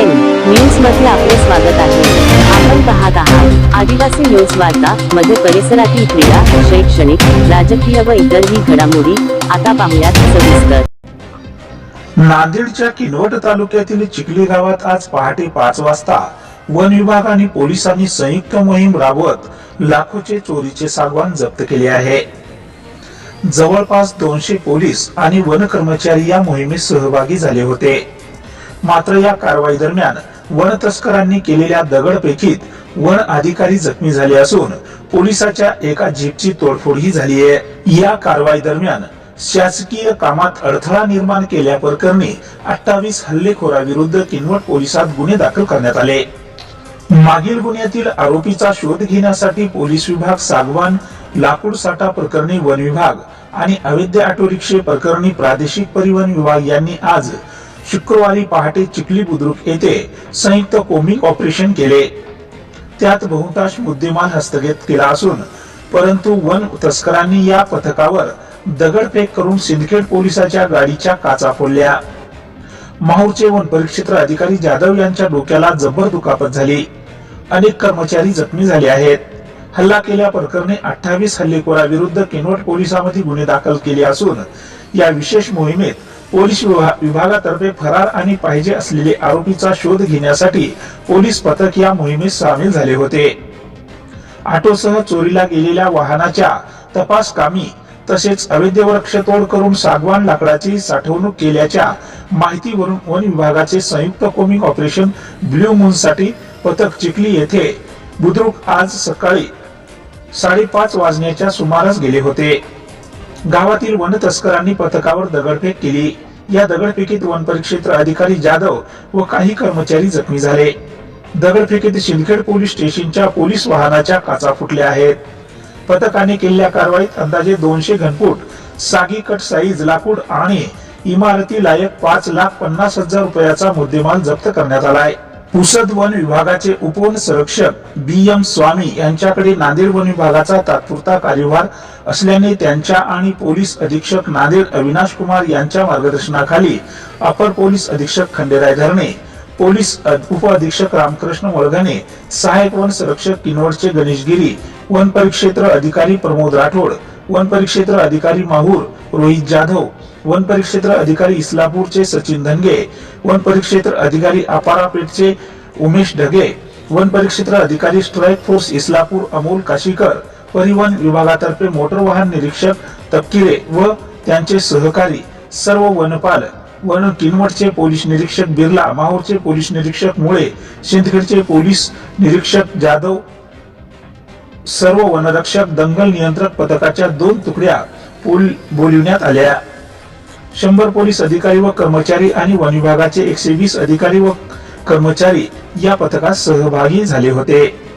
N न्यूजमध्ये आपले स्वागत आहे. आपण पाहत आहात आदिवासी न्यूज वार्ता मध्ये परिसरातील क्रीडा शैक्षणिक राजकीय व इतरही घडामोडी आता पाहुयात सविस्तर. नांदेडच्या किनवट तालुक्यातील चिखली गावात आज पहाटे पाच वाजता वन विभाग आणि पोलिसांनी संयुक्त मोहीम राबवत लाखोचे चोरीचे सागवान जप्त केले आहे. जवळपास दोनशे पोलीस आणि वन कर्मचारी या मोहिमेत सहभागी झाले होते. मात्र या कारवाई दरम्यान वन तस्करांनी केलेल्या दगडफेकीत वन अधिकारी जखमी झाले असून पोलिसाच्या एका जीपची तोडफोडही झाली आहे. या कारवाई दरम्यान शासकीय कामात अडथळा निर्माण केल्याप्रकरणी अठ्ठावीस हल्लेखोराविरुद्ध किनवट पोलिसात गुन्हे दाखल करण्यात आले. मागील गुन्ह्यातील आरोपीचा शोध घेण्यासाठी पोलीस विभाग सागवान लाकूड साठा प्रकरणी वन विभाग आणि अवैध ऑटो रिक्षे प्रकरणी प्रादेशिक परिवहन विभाग यांनी आज शुक्रवारी पहाटे चिखली बुद्रुक येथे संयुक्त कोमिंग ऑपरेशन केले. त्यात बहुतांश मुद्देमाल हस्तगत केला असून परंतु वन तस्करांनी या पथकावर दगडफेक करून सिंदखेड पोलिसाच्या गाडीच्या काचा फोडल्या. माहूरचे वन परिक्षेत्र अधिकारी जाधव यांच्या डोक्याला जबर दुखापत झाली. अनेक कर्मचारी जखमी झाले आहेत. हल्ला केल्या प्रकरणी अठ्ठावीस हल्लेखोराविरुद्ध किनवट पोलिसांमध्ये गुन्हे दाखल केले असून या विशेष मोहिमेत पोलीस विभागातर्फे फरार आणि पाहिजे असलेले आरोपीचा शोध घेण्यासाठी पोलीस पथक या मोहिमेत सामील झाले होते. ऑटोसह चोरीला गेलेल्या वाहनाच्या तपास कामी तसेच अवैध वृक्षतोड करून सागवान लाकडाची साठवणूक केल्याच्या माहितीवरून वन विभागाचे संयुक्त कोमिंग ऑपरेशन ब्ल्यू मून साठी पथक चिखली येथे बुद्रुक आज सकाळी साडेपाच वाजण्याच्या सुमारास गेले होते. गावातील वन तस्करांनी पथकावर दगडफेक केली. या दगडफेकीत वन परिक्षेत्र अधिकारी जाधव व काही कर्मचारी जखमी झाले. दगडफेकीत शिंदखेड पोलीस स्टेशनच्या पोलीस वाहनाच्या काचा फुटल्या आहेत. पथकाने केलेल्या कारवाईत अंदाजे दोनशे घनफूट सागी कट साईज लाकूड आणि इमारती लायक पाच लाख पन्नास हजार रुपयाचा मुद्देमाल जप्त करण्यात आलाय. पुसद वन विभागाचे उपवन संरक्षक बी एम स्वामी यांच्याकडे नांदेड वन विभागाचा तात्पुरता कार्यभार असल्याने त्यांच्या आणि पोलीस अधीक्षक नांदेड अविनाश कुमार यांच्या मार्गदर्शनाखाली अपर पोलीस अधीक्षक खंडेराय धरणे पोलीस उप अधीक्षक रामकृष्ण वळगणे सहायक वन संरक्षक किनवडचे गणेश गिरी वन परिक्षेत्र अधिकारी प्रमोद राठोड वन परिक्षेत्र अधिकारी माहूर रोहित जाधव वन परिक्षेत्र अधिकारी इस्लापूरचे सचिन धनगे वन परिक्षेत्र अधिकारी अपारापेठचे उमेश ढगे वन परिक्षेत्र अधिकारी स्ट्राईक फोर्स इस्लापूर अमोल काशीकर परिवहन विभागातर्फे मोटर वाहन निरीक्षक तपकिरे व त्यांचे सहकारी सर्व वनपाल वन किनवटचे पोलीस निरीक्षक बिर्ला माहूरचे पोलीस निरीक्षक मुळे सिंदखेडचे पोलीस निरीक्षक जाधव सर्व वनरक्षक दंगल नियंत्रक पथकाच्या दोन तुकड्या पोल- बोलिवण्यात आल्या. शंभर पोलीस अधिकारी व कर्मचारी आणि वन विभागाचे एकशे वीस अधिकारी व कर्मचारी या पथकात सहभागी झाले होते.